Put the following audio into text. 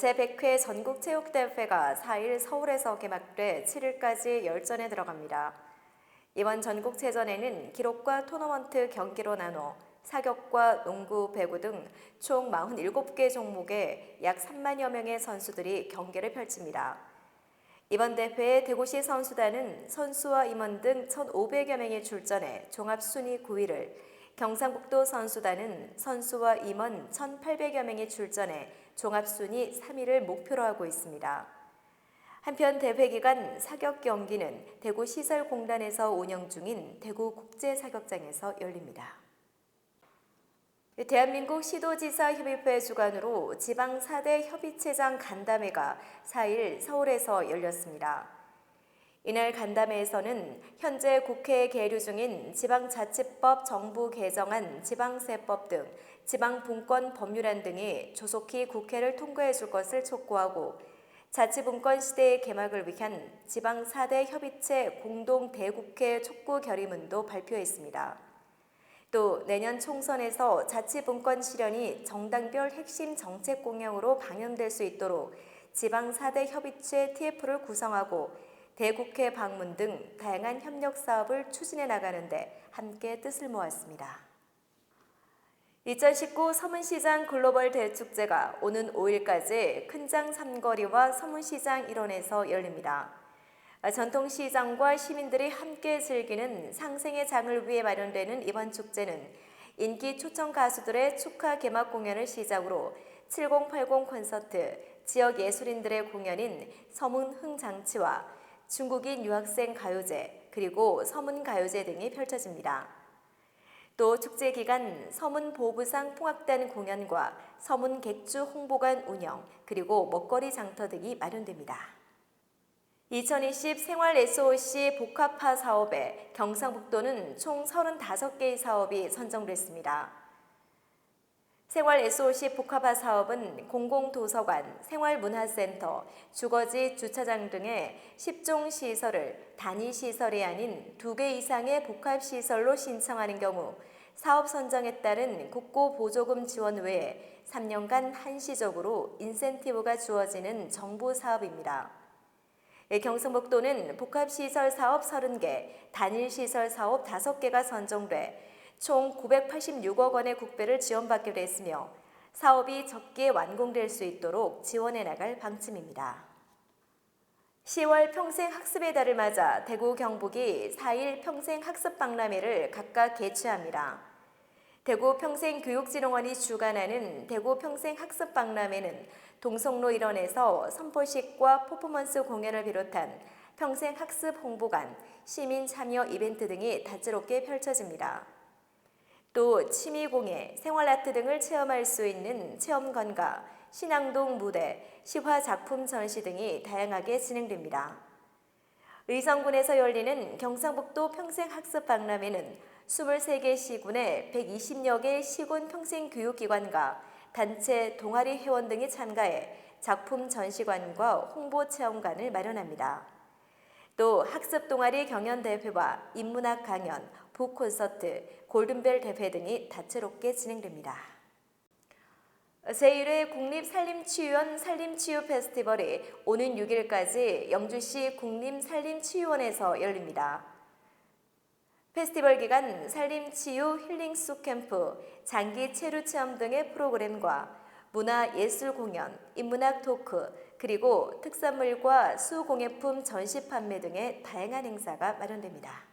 제100회 전국체육대회가 4일 서울에서 개막돼 7일까지 열전에 들어갑니다. 이번 전국체전에는 기록과 토너먼트 경기로 나눠 사격과 농구, 배구 등 총 47개 종목에 약 3만여 명의 선수들이 경기를 펼칩니다. 이번 대회에 대구시 선수단은 선수와 임원 등 1,500여 명이 출전해 종합 순위 9위를, 경상북도 선수단은 선수와 임원 1,800여 명이 출전해 종합 순위 3위를 목표로 하고 있습니다. 한편 대회 기간 사격 경기는 대구 시설공단에서 운영 중인 대구 국제사격장에서 열립니다. 대한민국 시도지사협의회 주관으로 지방 4대 협의체장 간담회가 4일 서울에서 열렸습니다. 이날 간담회에서는 현재 국회에 계류 중인 지방자치법 정부 개정안 지방세법 등 지방 분권 법률안 등이 조속히 국회를 통과해 줄 것을 촉구하고 자치분권 시대의 개막을 위한 지방 4대 협의체 공동 대국회 촉구 결의문도 발표했습니다. 또 내년 총선에서 자치분권 실현이 정당별 핵심 정책 공약으로 방영될 수 있도록 지방 4대 협의체 TF를 구성하고 대국회 방문 등 다양한 협력 사업을 추진해 나가는데 함께 뜻을 모았습니다. 2019 서문시장 글로벌 대축제가 오는 5일까지 큰장 삼거리와 서문시장 일원에서 열립니다. 전통시장과 시민들이 함께 즐기는 상생의 장을 위해 마련되는 이번 축제는 인기 초청 가수들의 축하 개막 공연을 시작으로 7080 콘서트, 지역 예술인들의 공연인 서문 흥장치와 중국인 유학생 가요제, 그리고 서문 가요제 등이 펼쳐집니다. 또 축제 기간 서문 보부상 풍악단 공연과 서문 객주 홍보관 운영, 그리고 먹거리 장터 등이 마련됩니다. 2020 생활 SOC 복합화 사업에 경상북도는 총 35개의 사업이 선정됐습니다. 생활 SOC 복합화 사업은 공공도서관, 생활문화센터, 주거지, 주차장 등의 10종 시설을 단위 시설이 아닌 2개 이상의 복합시설로 신청하는 경우 사업 선정에 따른 국고 보조금 지원 외에 3년간 한시적으로 인센티브가 주어지는 정부 사업입니다. 경상북도는 복합시설 사업 30개, 단일시설 사업 5개가 선정돼 총 986억 원의 국배를 지원받기로 했으며 사업이 적게 완공될 수 있도록 지원해 나갈 방침입니다. 10월 평생 학습의 달을 맞아 대구 경북이 4일 평생 학습 박람회를 각각 개최합니다. 대구 평생교육진흥원이 주관하는 대구 평생 학습 박람회는 동성로 일원에서 선포식과 퍼포먼스 공연을 비롯한 평생 학습 홍보관, 시민 참여 이벤트 등이 다채롭게 펼쳐집니다. 또 취미공예, 생활아트 등을 체험할 수 있는 체험관과 신앙동 무대, 시화 작품 전시 등이 다양하게 진행됩니다. 의성군에서 열리는 경상북도 평생학습박람회는 23개 시군의 120여 개 시군 평생교육기관과 단체, 동아리 회원 등이 참가해 작품 전시관과 홍보 체험관을 마련합니다. 또 학습 동아리 경연 대회와 인문학 강연, 북 콘서트, 골든벨 대회 등이 다채롭게 진행됩니다. 제1회 국립산림치유원 산림치유 페스티벌이 오는 6일까지 영주시 국립산림치유원에서 열립니다. 페스티벌 기간 산림치유 힐링 숲 캠프, 장기 체류 체험 등의 프로그램과 문화 예술 공연, 인문학 토크, 그리고 특산물과 수공예품 전시 판매 등의 다양한 행사가 마련됩니다.